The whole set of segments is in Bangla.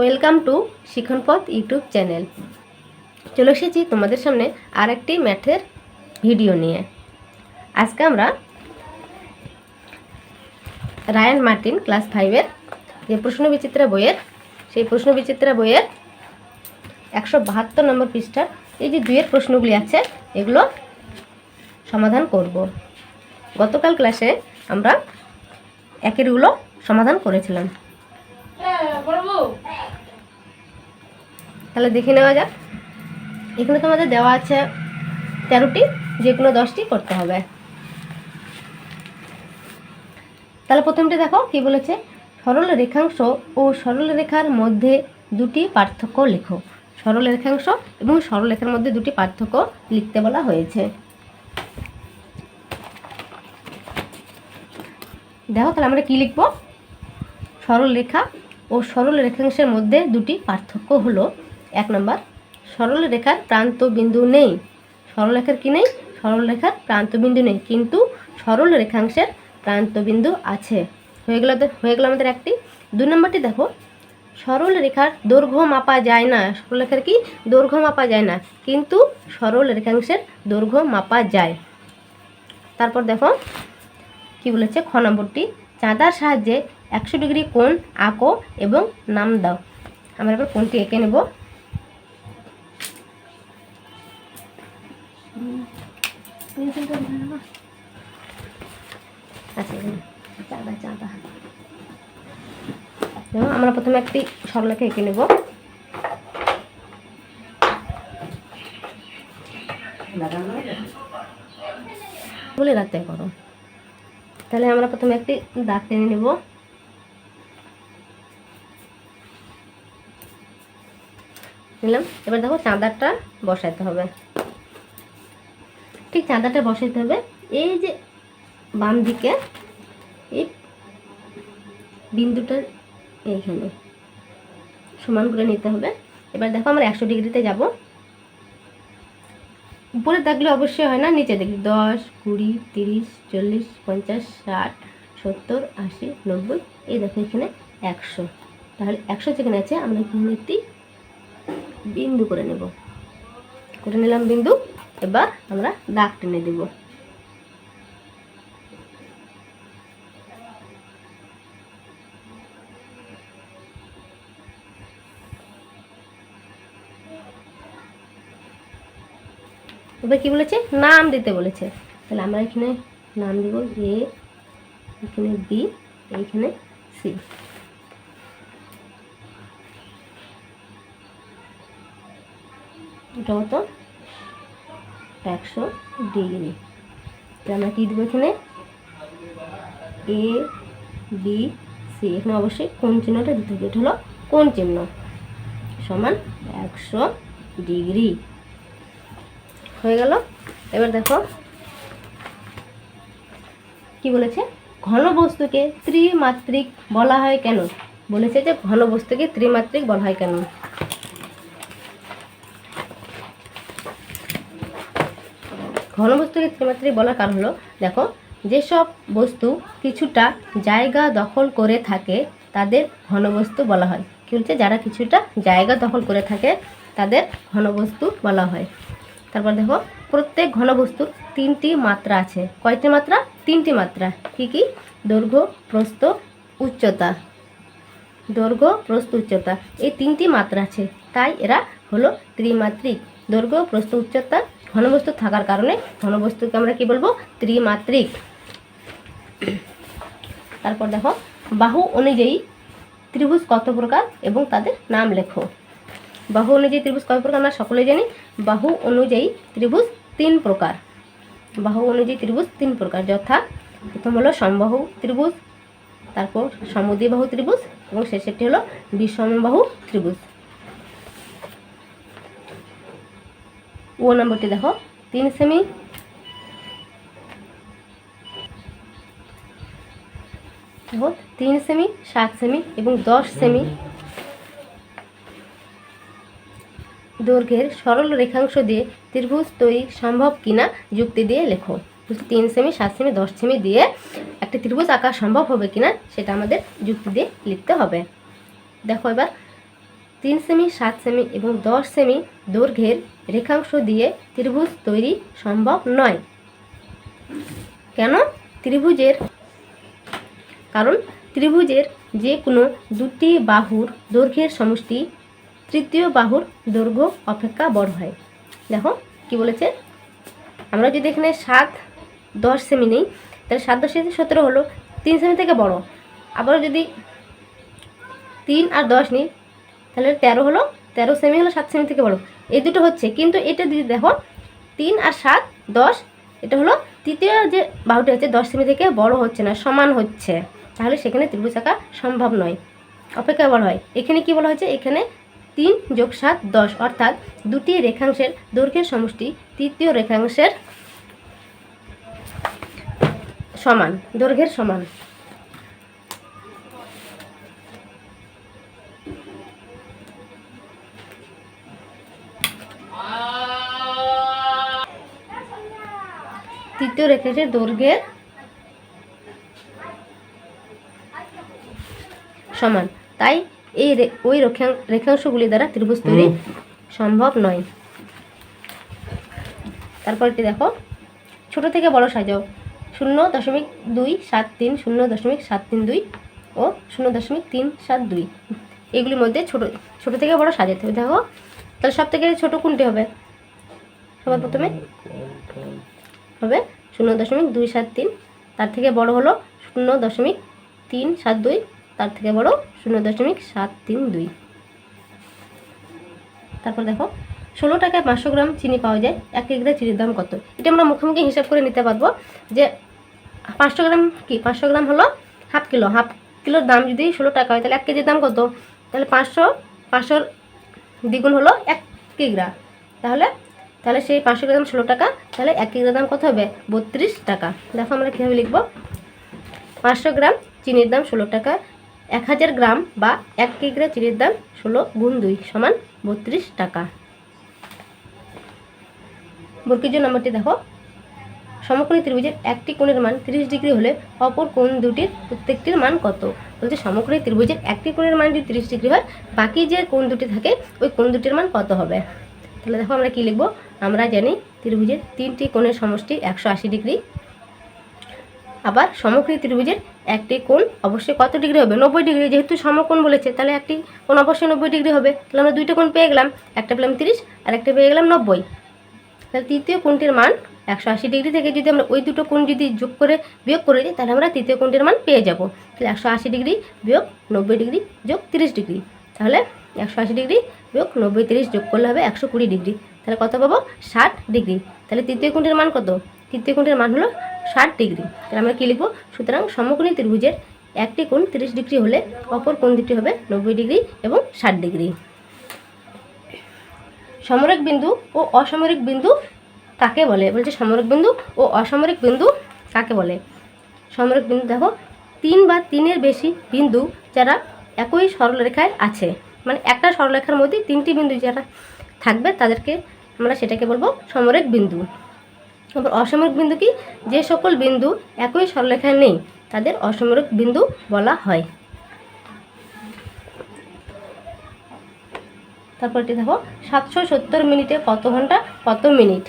Welcome to Shikhanpath YouTube channel. চলে এসেছি তোমাদের সামনে আর একটি ম্যাথের ভিডিও নিয়ে। আজকে আমরা রায়ান মার্টিন ক্লাস ফাইভের যে প্রশ্ন বিচিত্রা বইয়ের, সেই প্রশ্ন বিচিত্রা বইয়ের একশো বাহাত্তর নম্বর পৃষ্ঠার এই যে দুইয়ের প্রশ্নগুলি আছে, এগুলো সমাধান করব। গতকাল ক্লাসে আমরা একেরগুলো সমাধান করেছিলাম। তাহলে দেখে নেওয়া যাক। এখানে তোমাদের দেওয়া আছে তেরোটি যে কোনো দশটি করতে হবে। তাহলে প্রথমটি দেখো, কি বলেছে? সরল রেখাংশ ও সরল রেখার মধ্যে দুটি পার্থক্য লেখো। সরল রেখাংশ এবং সরল রেখার মধ্যে দুটি পার্থক্য লিখতে বলা হয়েছে। দেখো তাহলে আমরা কি লিখব? সরল রেখা ও সরল রেখাংশের মধ্যে দুটি পার্থক্য হলো, এক নম্বর, সরল রেখার প্রান্ত বিন্দু নেই। সরল রেখার কি নেই? সরল রেখার প্রান্ত বিন্দু নেই। কিন্তু সরল রেখাংশের প্রান্ত বিন্দু আছে। হয়ে গেল হয়ে গেল আমাদের একটি। দুই নম্বরটি দেখো, সরল রেখার দৈর্ঘ্য মাপা যায় না। সরল রেখার কি? দৈর্ঘ্য মাপা যায় না। কিন্তু সরল রেখাংশের দৈর্ঘ্য মাপা যায়। তারপর দেখো, কি বলেছে? খ নম্বরটি, চাঁদার সাহায্যে একশো ডিগ্রি কোণ আঁকো এবং নাম দাও। আমরা এবার কোনটি এঁকে নেব? আচ্ছা আমরা প্রথমে একটি সরলেখা এঁকে নেব। বলে রাতে করো তাহলে আমরা প্রথমে একটি দাগ টেনে নেব। নিলাম। এবার দেখো চাঁদারটা বসাইতে হবে। ঠিক চাঁদাটা বসাইতে হবে। এই যে বাম দিকে, এই বিন্দুটা এইখানে সমান করে নিতে হবে। এবার দেখো আমরা একশো ডিগ্রিতে যাব। উপরে থাকলে অবশ্যই হয় না, নিচে দেখি দশ, কুড়ি, তিরিশ, চল্লিশ, পঞ্চাশ, ষাট, সত্তর, আশি, নব্বই, এই দেখো এখানে একশো। তাহলে একশো যেখানে আছে, আমরা এখানে একটি বিন্দু করে নেব। করে নিলাম বিন্দু, এবার আমরা দাগ টেনে দেব। এবার কি বলেছে? নাম দিতে বলেছে। তাহলে আমরা এখানে নাম দেব এ, এখানে বি, এইখানে সি। এটা হতো একশো ডিগ্রি। তাহলে আমরা কী দেবো এখানে? এ বি সি এখানে অবশ্যই কোন চিহ্নটা দিতে হবে? এটা হলো কোন চিহ্ন? সমান একশো ডিগ্রি। হয়ে গেল। এবার দেখো। কি বলেছে? ঘন বস্তুকে ত্রিমাত্রিক বলা হয় কেন? বলেছে যে ঘন বস্তুকে ত্রিমাত্রিক বলা হয় কেন? ঘনবস্তুকে ত্রিমাত্রিক বলার কারণ হলো, দেখো, যেসব বস্তু কিছুটা জায়গা দখল করে থাকে, তাদের ঘনবস্তু বলা হয়। কি বলছে? যারা কিছুটা জায়গা দখল করে থাকে, তাদের ঘনবস্তু বলা হয়। তারপর দেখো, প্রত্যেক ঘনবস্তুর তিনটি মাত্রা আছে। কয়টি মাত্রা? তিনটি মাত্রা। কি কি? দৈর্ঘ্য, প্রস্থ, উচ্চতা। দৈর্ঘ্য, প্রস্থ, উচ্চতা। এই তিনটি মাত্রা আছে। তাই এরা হলো ত্রিমাত্রিক। দৈর্ঘ্য, প্রস্থ, উচ্চতা ঘনবস্তু থাকার কারণে ঘনবস্তুকে আমরা কি বলব? ত্রিমাত্রিক। তারপর দেখো, বাহু অনুযায়ী ত্রিভুজ কত প্রকার এবং তাদের নাম লেখো। বাহু অনুযায়ী ত্রিভুজ কয় প্রকার আমরা সকলে জানি। বাহু অনুযায়ী ত্রিভুজ তিন প্রকার। বাহু অনুযায়ী ত্রিভুজ তিন প্রকার, যথা প্রথম হলো সমবাহু ত্রিভুজ, তারপর সমদ্বিবাহু ত্রিভুজ এবং শেষেরটি হলো বিষমবাহু ত্রিভুজ। ও নম্বরটি দেখো। তিন সেমি। দেখো, তিন সেমি, সাত সেমি এবং দশ সেমি। দৈর্ঘ্যের সরল রেখাংশ দিয়ে ত্রিভুজ তৈরি সম্ভব কিনা যুক্তি দিয়ে লেখো। তিন সেমি, সাত সেমি, দশ সেমি দিয়ে একটা ত্রিভুজ আঁকা সম্ভব হবে কিনা সেটা আমাদের যুক্তি দিয়ে লিখতে হবে। দেখো এবার, তিন সেমি, সাত সেমি এবং দশ সেমি দৈর্ঘ্যের রেখাংশ দিয়ে ত্রিভুজ তৈরি সম্ভব নয়। কেন? ত্রিভুজের কারণ ত্রিভুজের যে কোনো দুটি বাহুর দৈর্ঘ্যের সমষ্টি তৃতীয় বাহুর দৈর্ঘ্য অপেক্ষা বড় হয়। দেখো কি বলেছে? আমরা যদি এখানে সাত দশ সেমি নেই, তাহলে সাত দশ সেমি সতেরো হলো তিন সেমি থেকে বড়। আবারও যদি তিন আর দশ নিই, তাহলে তেরো হলো, তেরো সেমি হলো সাত সেমি থেকে বড়। এই দুটো হচ্ছে। কিন্তু এটা যদি দেখো, তিন আর সাত, দশ, এটা হলো তৃতীয় যে বাহুটি হচ্ছে, দশ সেমি থেকে বড় হচ্ছে না, সমান হচ্ছে। তাহলে সেখানে ত্রিভুজ আঁকা সম্ভব নয়। অপেক্ষা বলা হয়। এখানে কি বলা হয়েছে? এখানে তিন যোগ সাত, দশ। অর্থাৎ দুটি রেখাংশের দৈর্ঘ্যের সমষ্টি তৃতীয় রেখাংশের সমান, দৈর্ঘ্যের সমান। তৃতীয় রেখাংশের দৈর্ঘ্যের সমান। তাই এই ওই রেখাং রেখাংশগুলি দ্বারা ত্রিভুজ তৈরি সম্ভব নয়। তারপরটি দেখো। ছোট থেকে বড় সাজাও। শূন্য দশমিক দুই সাত তিন শূন্য দশমিক সাত তিন দুই ও শূন্য দশমিক তিন সাত দুই। এগুলির মধ্যে ছোট ছোট থেকে বড় সাজাতে হবে। দেখো। তাহলে সব থেকে ছোট কোনটি হবে? সবার প্রথমে হবে শূন্য দশমিক দুই সাত তিন। তার থেকে বড় হলো শূন্য দশমিক তিন সাত দুই। তার থেকে বড় শূন্য দশমিক সাত তিন দুই। তারপর দেখো, ষোলো টাকায় পাঁচশো গ্রাম চিনি পাওয়া যায়, এক কিগ্রা চিনির দাম কত? এটা আমরা মুখোমুখি হিসাব করে নিতে পারব যে পাঁচশো গ্রাম কি? পাঁচশো গ্রাম হলো হাফ কিলো। হাফ কিলোর দাম যদি ষোলো টাকা হয়, তাহলে এক কেজির দাম কত? তাহলে পাঁচশো, পাঁচশোর দ্বিগুণ হলো এক কিগ্রা তাহলে তাহলে সেই পাঁচশো গ্রাম ষোলো টাকা, তাহলে এক কিগ্রা দাম কত হবে? বত্রিশ টাকা। দেখো আমরা কীভাবে লিখব? পাঁচশো গ্রাম চিনির দাম ষোলো টাকা, এক হাজার গ্রাম বা এক কিগ্রা চিনির দাম ষোলো গুণ দুই সমান বত্রিশ টাকা। বর্গীয় নম্বরটি দেখো। সমকোণী ত্রিভুজের একটি কোণের মান 30 ডিগ্রি হলে অপর কোণ দুটির প্রত্যেকটির মান কত? বলছে সমকোণী ত্রিভুজের একটি কোণের মান যদি 30 ডিগ্রি হয়, বাকি যে কোণ দুটি থাকে, ওই কোণ দুটির মান কত হবে? তাহলে দেখো আমরা কী লিখব? আমরা জানি ত্রিভুজের তিনটি কোণের সমষ্টি একশো আশি ডিগ্রি। আবার সমকোণী ত্রিভুজের একটি কোণ অবশ্যই কত ডিগ্রি হবে? নব্বই ডিগ্রি, যেহেতু সমকোণ বলেছে, তাহলে একটি কোণ অবশ্যই নব্বই ডিগ্রি হবে। তাহলে আমরা দুইটা কোণ পেয়ে গেলাম, একটা পেলাম তিরিশ, আর একটা পেয়ে গেলাম নব্বই। তাহলে তৃতীয় কোণটির মান একশো আশি ডিগ্রি থেকে যদি আমরা ওই দুটো কোণ যদি যোগ করে বিয়োগ করে দিই, তাহলে আমরা তৃতীয় কোণটির মান পেয়ে যাব। তাহলে একশো আশি ডিগ্রি বিয়োগ নব্বই ডিগ্রি যোগ তিরিশ ডিগ্রি। তাহলে একশো আশি ডিগ্রি বিয়োগ নব্বই তিরিশ যোগ করলে হবে একশো কুড়ি ডিগ্রি। তাহলে কত পাবো? ষাট ডিগ্রি। তাহলে তৃতীয় কোণটির মান কত? তৃতীয় কোণটির মান হলো ষাট ডিগ্রি। তাহলে আমরা কী লিখব? সুতরাং সমকোণী ত্রিভুজের একটি কোণ তিরিশ ডিগ্রি হলে অপর কোণ দুটি হবে নব্বই ডিগ্রি এবং ষাট ডিগ্রি। সমরেক বিন্দু ও অসামরিক বিন্দু কাকে বলে? বলছে সমরক বিন্দু ও অসামরিক বিন্দু কাকে বলে? সমরক বিন্দু দেখো, তিন বা তিনের বেশি বিন্দু যারা একই সরলরেখায় আছে। মানে একটা সরলরেখার মধ্যে তিনটি বিন্দু যারা থাকবে তাদেরকে আমরা সেটাকে বলব সমরেক বিন্দু। আবার অসমরিক বিন্দু কি? যে সকল বিন্দু একই সরলরেখায় নেই, তাদের অসমরিক বিন্দু বলা হয়। তারপরটি দেখো, সাতশো সত্তর মিনিটে কত ঘণ্টা? কত মিনিট?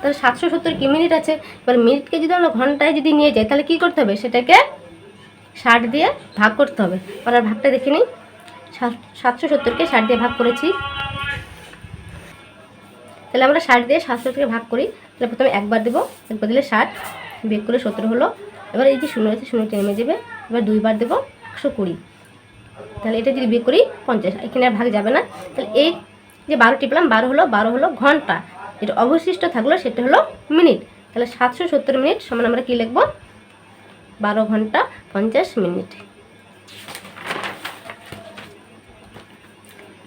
তাহলে সাতশো সত্তর কি মিনিট আছে? এবার মিনিটকে যদি আমরা ঘন্টায় যদি নিয়ে যাই, তাহলে কী করতে হবে? সেটাকে ষাট দিয়ে ভাগ করতে হবে। আমরা ভাগটা দেখে নিই। সাতশো সত্তরকে ষাট দিয়ে ভাগ করেছি। তাহলে আমরা ষাট দিয়ে সাতশোকে ভাগ করি, তাহলে প্রথমে একবার দেবো একবার দিলে ষাট, বিয়োগ করে সত্তর হলো। এবার এই যে শূন্য আছে শূন্যটি নেমে যাবে এবার দুইবার দেবো একশো কুড়ি। তাহলে এটা যদি বিয়োগ করি পঞ্চাশ, এখানে আর ভাগ যাবে না। তাহলে এই যে বারোটি পেলাম, বারো হলো বারো হলো ঘণ্টা। যেটা অবশিষ্ট থাকল, সেটা হলো মিনিট। তাহলে সাতশো সত্তর মিনিট সমান আমরা কী লিখব? বারো ঘণ্টা পঞ্চাশ মিনিট।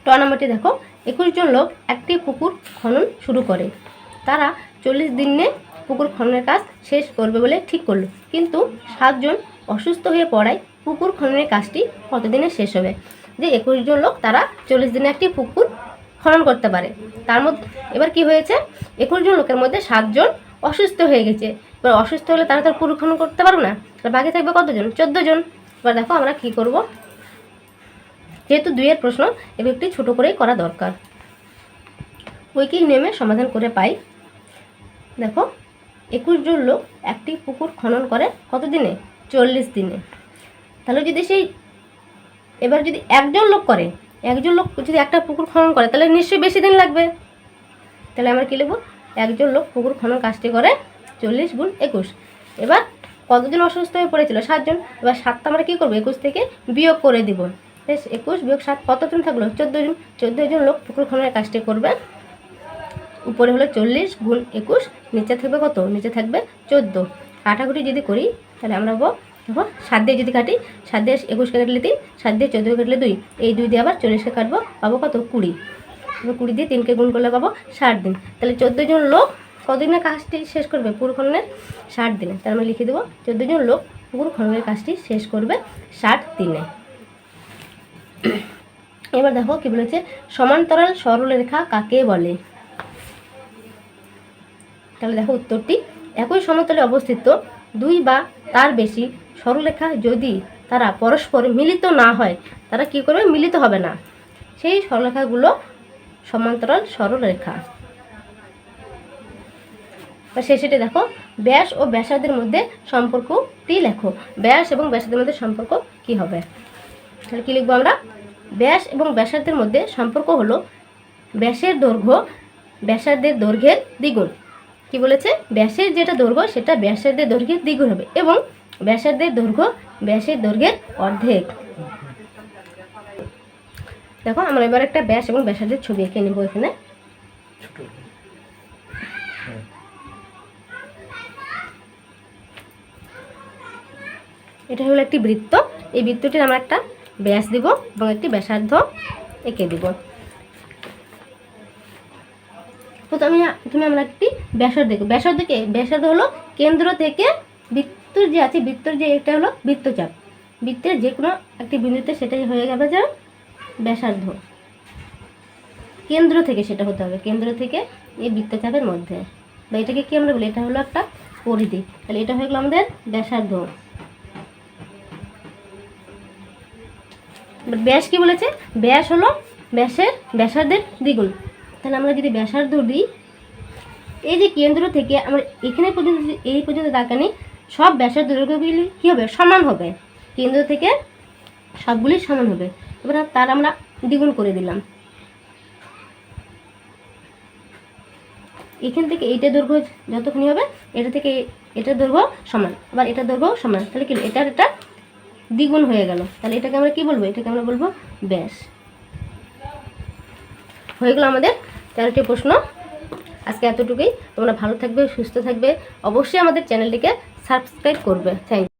ট নম্বরটি দেখো একুশ জন লোক একটি পুকুর খনন শুরু করে। তারা চল্লিশ দিনে পুকুর খননের কাজ শেষ করবে বলে ঠিক করল। কিন্তু সাতজন অসুস্থ হয়ে পড়ায় পুকুর খননের কাজটি কতদিনে শেষ হবে? যে একুশ জন লোক তারা চল্লিশ দিনে একটি পুকুর খনন করতে পারে। তার মধ্যে এবার কি হয়েছে? একুশ জন লোকের মধ্যে সাতজন অসুস্থ হয়ে গেছে। এবার অসুস্থ হলে তারা তো আর পুকুর খনন করতে পারবে না। বাকি থাকবে কতজন? চোদ্দ জন। এবার দেখো আমরা কি করব? যেহেতু দুইয়ের প্রশ্ন এবং একটি ছোটো করেই করা দরকার। ঐকিক নিয়মে সমাধান করে পাই। দেখো, একুশ জন লোক একটি পুকুর খনন করে কত দিনে চল্লিশ দিনে। তাহলে যদি সেই, এবার যদি একজন লোক করে, একজন লোক যদি একটা পুকুর খনন করে, তাহলে নিশ্চয়ই বেশি দিন লাগবে। তাহলে আমরা কী লিখব? একজন লোক পুকুর খনন কাজটি করে চল্লিশ গুণ একুশ। এবার কতজন অসুস্থ হয়ে পড়েছিল? সাতজন। এবার সাতটা আমরা কী করব? একুশ থেকে বিয়োগ করে দিব। বেশ একুশ বিয়োগ সাত, কতজন থাকল? চোদ্দ জন চোদ্দ জন লোক পুকুর খননের কাজটি করবে। উপরে হলো চল্লিশ গুণ একুশ, নিচে থাকবে কত? নিচে থাকবে চোদ্দ। কাটাকুটি যদি করি, তাহলে আমরা পাবো, দেখো, সাত দিয়ে যদি কাটি, সাত দিয়ে একুশ কাটলে তিন, সাত দিয়ে চোদ্দ কাটলে দুই। এই দুই দিয়ে আবার চল্লিশকে কাটবো, পাবো কত? কুড়ি। কুড়ি দিয়ে তিনকে গুণ করলে পাবো ষাট দিন। তাহলে চোদ্দ জন লোক কতদিনে কাজটি শেষ করবে পুকুর খননের? ষাট দিনে। তাহলে আমরা লিখে দেবো, চোদ্দ জন লোক পুকুর খননের কাজটি শেষ করবে ষাট দিনে। এবার দেখো কি বলেছে? সমান্তরাল সরলরেখা কাকে বলে? তাহলে দেখো উত্তরটি। একই সমতলে অবস্থিত, দুই বা তার বেশি সরলরেখা যদি তারা পরস্পর মিলিত না হয়, তারা কি করবে? মিলিত হবে না। সেই সরলরেখাগুলো সমান্তরাল সরলরেখা। শেষেটি দেখো। ব্যাস ও ব্যাসার্ধের মধ্যে সম্পর্কটি লেখো। ব্যাস এবং ব্যাসার্ধের মধ্যে সম্পর্ক কি হবে? তাহলে কি লিখব আমরা? ব্যাস এবং ব্যাসার্ধের মধ্যে সম্পর্ক হলো ব্যাসের দৈর্ঘ্য ব্যাসার্ধের দৈর্ঘ্যের দ্বিগুণ। কি বলেছে? ব্যাসের যেটা দৈর্ঘ্য সেটা ব্যাসার্ধের দৈর্ঘ্যের দ্বিগুণ হবে এবং ব্যাসার্ধের দৈর্ঘ্য ব্যাসের দৈর্ঘ্যের অর্ধেক। দেখো আমরা এবার একটা ব্যাস এবং ব্যাসার্ধের ছবি এঁকে নেব এখানে। এটা হলো একটি বৃত্ত। এই বৃত্তটির আমরা একটা ব্যাস দিব এবং একটি ব্যাসার্ধ এঁকে দিব। প্রথমে প্রথমে আমরা একটি ব্যাসার্ধ দেখব ব্যাসার্ধকে ব্যাসার্ধ হলো কেন্দ্র থেকে বৃত্তর যে আছে, বৃত্তর যে এটা হলো বৃত্তচাপ। বৃত্তের যে কোনো একটি বিন্দুতে সেটাই হয়ে যাবে যে ব্যাসার্ধ। কেন্দ্র থেকে সেটা হতে হবে, কেন্দ্র থেকে এই বৃত্তচাপের মধ্যে। বা এটাকে কি আমরা বলি? এটা হলো একটা পরিধি। তাহলে এটা হয়ে গেলো আমাদের ব্যাসার্ধ। ব্যাস কি বলেছে? ব্যাস হলো ব্যাসের, ব্যাসার্ধের দ্বিগুণ। তাহলে আমরা যদি ব্যাসার্ধ দিই, এই যে কেন্দ্র থেকে আমরা এখানে পর্যন্ত এই পর্যন্ত তাকানি, সব ব্যাসার্ধ দৈর্ঘ্যগুলি কী হবে? সমান হবে। কেন্দ্র থেকে সবগুলি সমান হবে। এবার তার আমরা দ্বিগুণ করে দিলাম। এখান থেকে এইটা দৈর্ঘ্য যতখানি হবে, এটা থেকে এটার দৈর্ঘ্য সমান। আবার এটার দৈর্ঘ্য সমান। তাহলে কি এটার এটা দ্বিগুণ হয়ে গেল। তাহলে এটাকে আমরা কি বলব? এটাকে আমরা বলব ব্যাস। হয়ে গেল আমাদের তেরোটি প্রশ্ন। আজকে এতটুকুই। তোমরা ভালো থাকবে, সুস্থ থাকবে। অবশ্যই আমাদের চ্যানেলটিকে সাবস্ক্রাইব করবে। থ্যাংক